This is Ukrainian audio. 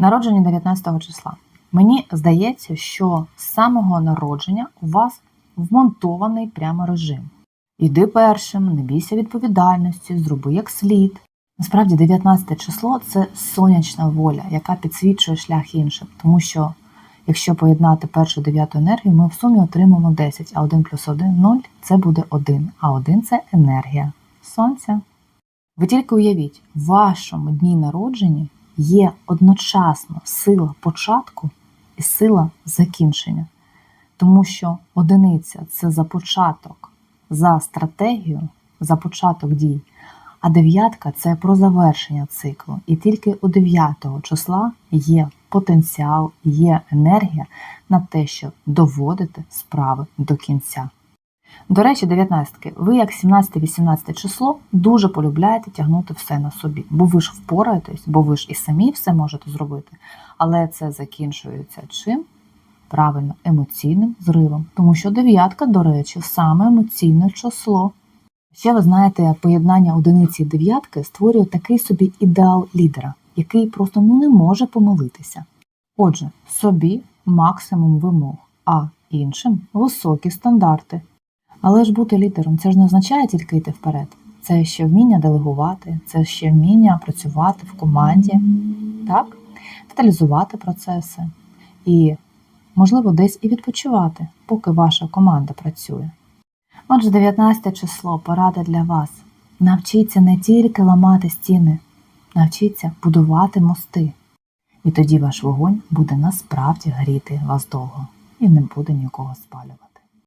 Народження 19 числа. Мені здається, що з самого народження у вас вмонтований прямо режим. Іди першим, не бійся відповідальності, зроби як слід. Насправді, 19 число це сонячна воля, яка підсвічує шлях іншим, тому що якщо поєднати першу дев'яту енергію, ми в сумі отримаємо 10, а 1 плюс 1 – 0 – це буде 1, а 1 – це енергія сонця. Ви тільки уявіть, в вашому дні народження є одночасно сила початку і сила закінчення. Тому що одиниця це за початок, за стратегію, за початок дій, а дев'ятка це про завершення циклу. І тільки у 9 числа є потенціал, є енергія на те, щоб доводити справи до кінця. До речі, 19-ки, ви як 17-18 число дуже полюбляєте тягнути все на собі, бо ви ж впораєтесь, бо ви ж і самі все можете зробити. Але це закінчується чим? Правильно, емоційним зривом. Тому що дев'ятка, до речі, саме емоційне число. Ще ви знаєте, поєднання одиниці і дев'ятки створює такий собі ідеал лідера, який просто ну, не може помилитися. Отже, собі максимум вимог, а іншим високі стандарти. Але ж бути лідером це ж не означає тільки йти вперед. Це ще вміння делегувати, це ще вміння працювати в команді, так? деталізувати процеси і, можливо, десь і відпочивати, поки ваша команда працює. Отже, 19 число порада для вас. Навчіться не тільки ламати стіни, навчіться будувати мости. І тоді ваш вогонь буде насправді гріти вас довго і не буде нікого спалювати.